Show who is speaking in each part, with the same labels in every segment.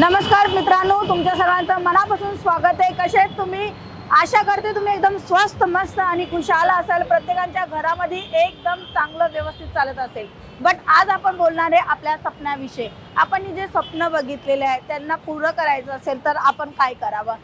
Speaker 1: नमस्कार मित्रांनो तुमच्या सर्वांचं मनापासून स्वागत आहे. कसे आहेत तुम्ही? आशा करते तुम्ही एकदम स्वस्त मस्त आणि खुशाल असाल. प्रत्येकाच्या घरामध्ये एकदम चांगलं व्यवस्थित चालत असेल. बट आज आपण बोलणार आहे आपल्या स्वप्नाविषयी आपण जे स्वप्न बघितलेले आहे त्यांना पूर्ण करायचं असेल तर आपण काय करावं?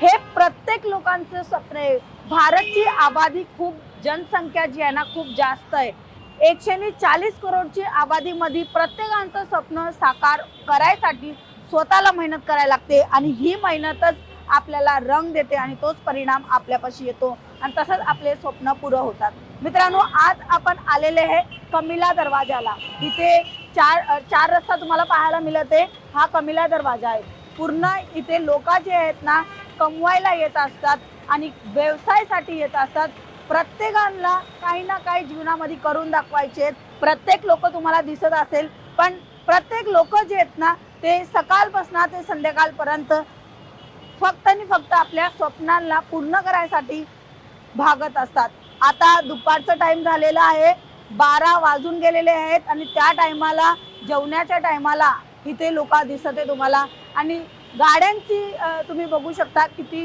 Speaker 1: हे प्रत्येक लोकांचं स्वप्न आहे. भारतची आबादी खूप जनसंख्या जी आहे ना खूप जास्त आहे. एकशेने चाळीस करोडची आबादीमध्ये प्रत्येकाचं स्वप्न साकार करायसाठी स्वतःला मेहनत करायला लागते आणि ही मेहनतच आपल्याला रंग देते आणि तोच परिणाम आपल्यापाशी येतो. आणि तसंच आपले स्वप्न पुरं होतात. मित्रांनो आज आपण आलेले आहे कमिला दरवाजाला. इथे चार चार रस्ता तुम्हाला पाहायला मिळते. हा कमिला दरवाजा आहे. पूर्ण इथे लोक जे आहेत ना कमवायला येत असतात आणि व्यवसायासाठी येत असतात. प्रत्येकाला काही ना काही जीवनामध्ये करून दाखवायचे आहेत. प्रत्येक लोक तुम्हाला दिसत असेल. पण प्रत्येक लोक जे आहेत ना ते सकाळपासून ते संध्याकाळपर्यंत फक्त आणि फक्त आपल्या स्वप्नांना पूर्ण करायसाठी भागत असतात. आता दुपारचा टाईम झालेला आहे. बारा वाजून गेलेले आहेत आणि त्या टायमाला जेवणाच्या टायमाला इथे लोक दिसत आहे तुम्हाला. आणि गाड्यांची तुम्ही बघू शकता किती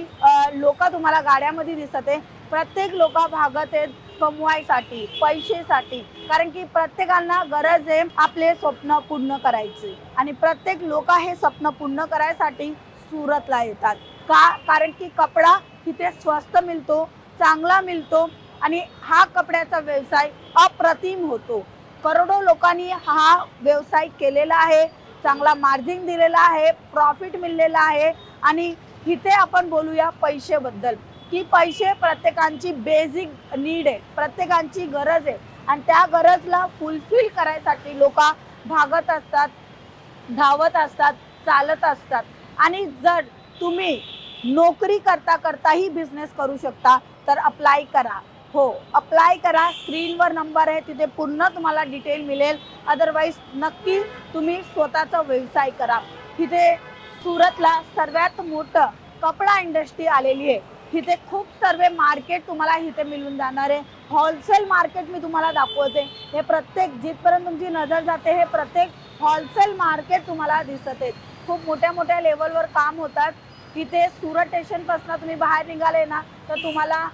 Speaker 1: लोक तुम्हाला गाड्यामध्ये दिसत आहे प्रत्येक लोक भागत आहेत. कमवायसाठी पैसेसाठी. कारण की प्रत्येकांना गरज आहे आपले स्वप्न पूर्ण करायचे. आणि प्रत्येक लोक हे स्वप्न पूर्ण करायसाठी सुरतला येतात. का? कारण की कपडा तिथे स्वस्त मिळतो चांगला मिळतो आणि हा कपड्याचा व्यवसाय अप्रतिम होतो. करोडो लोकांनी हा व्यवसाय केलेला आहे चांगला मार्जिन दिलेला आहे प्रॉफिट मिळलेला आहे आणि इथे आपण बोलूया पैशाबद्दल की पैसे प्रत्येकांची बेसिक नीड आहे प्रत्येकांची गरज आहे. आणि त्या गरजला फुलफिल करायसाठी लोक भागत असतात धावत असतात चालत असतात. आणि जर तुम्ही नोकरी करता करताही बिझनेस करू शकता तर अप्लाय करा. हो अप्लाय करा. स्क्रीनवर नंबर आहे तिथे पूर्ण तुम्हाला डिटेल मिळेल. अदरवाईज नक्की तुम्ही स्वतःचा व्यवसाय करा. तिथे सुरतला सर्वात मोठं कपडा इंडस्ट्री आलेली आहे. इथे खूप सर्व मार्केट तुम्हाला इथे मिळून जाणार आहे. होलसेल मार्केट मी तुम्हाला दाखवते. हे प्रत्येक जिथपर्यंत तुमची नजर जाते हे प्रत्येक होलसेल मार्केट तुम्हाला दिसत आहे. खूप मोठ्या मोठ्या लेवलवर काम होतात. तिथे सुरत स्टेशनपासून तुम्ही बाहेर निघाले ना तर तुम्हाला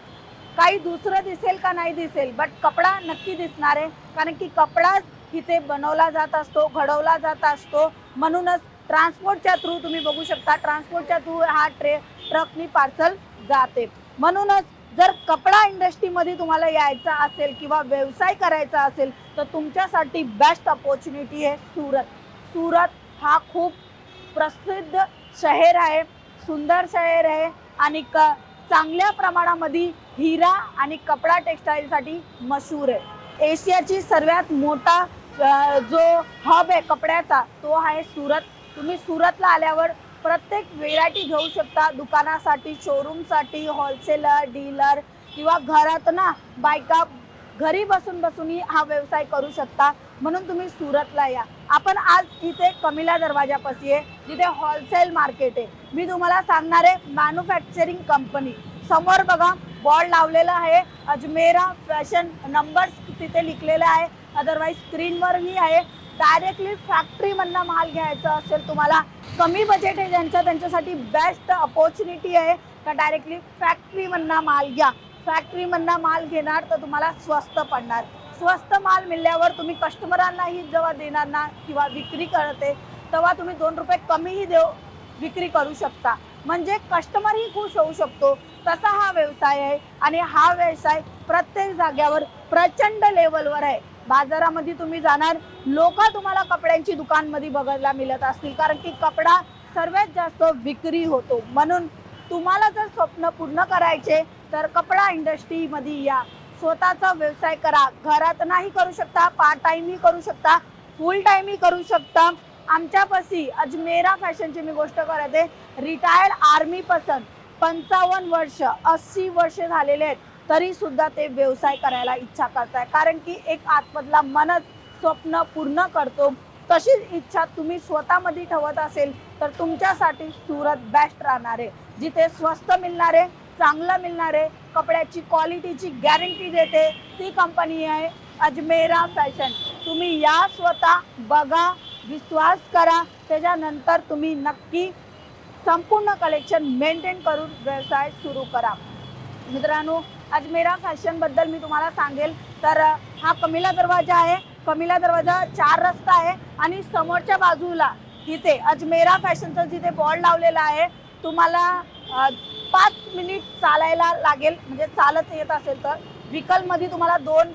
Speaker 1: काही दुसरं दिसेल का नाही दिसेल बट कपडा नक्की दिसणार आहे. कारण की कपडा इथे बनवला जात असतो घडवला जात असतो. म्हणूनच ट्रान्सपोर्टच्या थ्रू तुम्ही बघू शकता. ट्रान्सपोर्टच्या थ्रू हा ट्रे ट्रकनी पार्सल जाते. म्हणूनच जर कपडा इंडस्ट्रीमध्ये तुम्हाला यायचा असेल किंवा व्यवसाय करायचा असेल तर तुमच्यासाठी बेस्ट अपॉर्च्युनिटी आहे सुरत. सुरत हा खूप प्रसिद्ध शहर आहे सुंदर शहर आहे आणि क चांगल्या प्रमाणामध्ये हिरा आणि कपडा टेक्स्टाईलसाठी मशहूर आहे. एशियाची सर्वात मोठा जो हब आहे कपड्याचा तो आहे सुरत. तुम्ही सुरतला आल्यावर प्रत्येक व्हेरायटी घेऊ शकता. दुकानासाठी शोरूमसाठी होलसेलर डीलर किंवा घरात ना बायका घरी बसून बसूनही हा व्यवसाय करू शकता. म्हणून तुम्ही सुरतला या. आपण आज इथे कमिला दरवाजापाशी आहे जिथे होलसेल मार्केट आहे. मी तुम्हाला सांगणार आहे मॅन्युफॅक्चरिंग कंपनी समोर बघा बॉर्ड लावलेला आहे. अजमेरा फॅशन नंबर्स तिथे लिखलेला आहे. अदरवाईज स्क्रीनवरही आहे. डायरेक्टली फॅक्टरीमधनं माल घ्यायचा असेल तुम्हाला कमी बजेट आहे ज्यांचा त्यांच्यासाठी बेस्ट अपॉर्च्युनिटी आहे का डायरेक्टली फॅक्टरीमधनं माल घ्या. फॅक्टरीमधनं माल घेणार तर तुम्हाला स्वस्त पडणार. स्वस्त माल मिळल्यावर तुम्ही कस्टमरांनाही जेव्हा देणार ना किंवा विक्री करते तेव्हा तुम्ही दोन रुपये कमीही देऊ विक्री करू शकता. म्हणजे कस्टमरही खुश होऊ शकतो. तसा हा व्यवसाय आहे आणि हा व्यवसाय प्रत्येक जाग्यावर प्रचंड लेवलवर आहे. बाजारामध्ये तुम्ही जाणार. लोक तुम्हाला कपड्यांची दुकानमध्ये बघायला मिळत असतील. कारण की कपडा सर्वात जास्त विक्री होतो. म्हणून तुम्हाला जर स्वप्न पूर्ण करायचे तर कपडा इंडस्ट्रीमध्ये या. स्वतःचा व्यवसाय करा. घरात नाही करू शकता पार्ट टाईमही करू शकता फुल टाईमही करू शकता. आमच्यापाशी अजमेरा फॅशनची मी गोष्ट करते. रिटायर्ड आर्मी पासून पंचावन्न वर्ष अस्सी वर्ष झालेले आहेत. तरी सुद्धा ते व्यवसाय करायला इच्छा करताय. कारण की एक आतमधला मनच स्वप्न पूर्ण करतो. तशीच इच्छा तुम्ही स्वतःमध्ये ठेवत असेल तर तुमच्यासाठी सुरत बेस्ट राहणार आहे. जिथे स्वस्त मिळणार आहे चांगलं मिळणार आहे कपड्याची क्वालिटीची गॅरंटी देते ती कंपनी आहे अजमेरा फॅशन तुम्ही या स्वतः बघा विश्वास करा. त्याच्यानंतर तुम्ही नक्की संपूर्ण कलेक्शन मेंटेन करून व्यवसाय सुरू करा. मित्रांनो अजमेरा फॅशनबद्दल मी तुम्हाला सांगेल. तर हा कमिला दरवाजा आहे. कमिला दरवाजा चार रस्ता आहे आणि समोरच्या बाजूला तिथे अजमेरा फॅशनचं जिथे बॉर्ड लावलेला आहे तुम्हाला पाच मिनिट चालायला लागेल. म्हणजे चालत येत असेल तर. व्हिकलमध्ये तुम्हाला दोन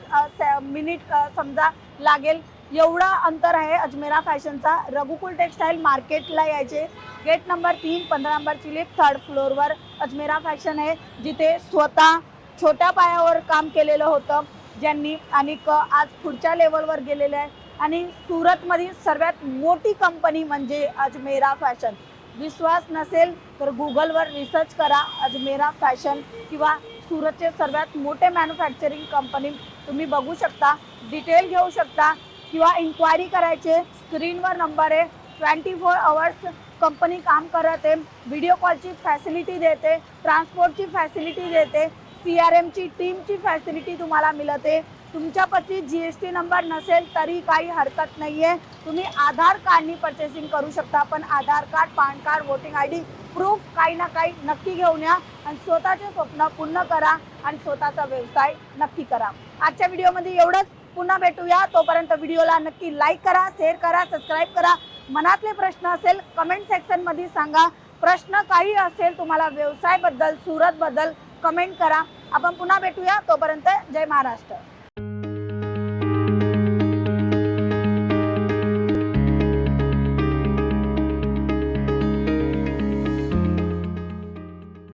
Speaker 1: मिनिट समजा लागेल. एवढा अंतर आहे अजमेरा फॅशनचा. रघुकुल टेक्सटाईल मार्केटला यायचे. गेट नंबर तीन पंधरा नंबरची लिफ्ट थर्ड फ्लोअरवर अजमेरा फॅशन आहे. जिथे स्वतः छोट्या पायावर काम केलेलं होतं ज्यांनी आणि आज पुढच्या लेवलवर गेलेलं आहे आणि सुरतमधील सर्वात मोठी कंपनी म्हणजे अजमेरा फॅशन विश्वास नसेल तर गुगलवर रिसर्च करा अजमेरा फॅशन किंवा सुरतचे सर्वात मोठे मॅन्युफॅक्चरिंग कंपनी तुम्ही बघू शकता डिटेल घेऊ शकता किंवा इन्क्वायरी करायचे स्क्रीनवर नंबर आहे. ट्वेंटी फोर आवर्स कंपनी काम करत आहे व्हिडिओ कॉलची फॅसिलिटी देते ट्रान्सपोर्टची फॅसिलिटी देते. सी आर एमची टीमची फॅसिलिटी तुम्हाला मिळते तुमच्यापाशी जी एस टी नंबर नसेल तरी काही हरकत नाही आहे तुम्ही आधार कार्डनी परचेसिंग करू शकता पण Aadhaar card PAN card voting I D proof काही ना काही नक्की घेऊन या आणि स्वतःचे स्वप्न पूर्ण करा आणि स्वतःचा व्यवसाय नक्की करा. आजच्या व्हिडिओमध्ये एवढंच. पुन्हा भेटूया. तोपर्यंत व्हिडिओला नक्की लाईक करा शेअर करा सबस्क्राईब करा. मनातले प्रश्न असेल कमेंट सेक्शनमध्ये सांगा. प्रश्न काही असेल तुम्हाला व्यवसायबद्दल सुरतबद्दल कमेंट करा. आपण पुन्हा भेटूया तोपर्यंत जय महाराष्ट्र.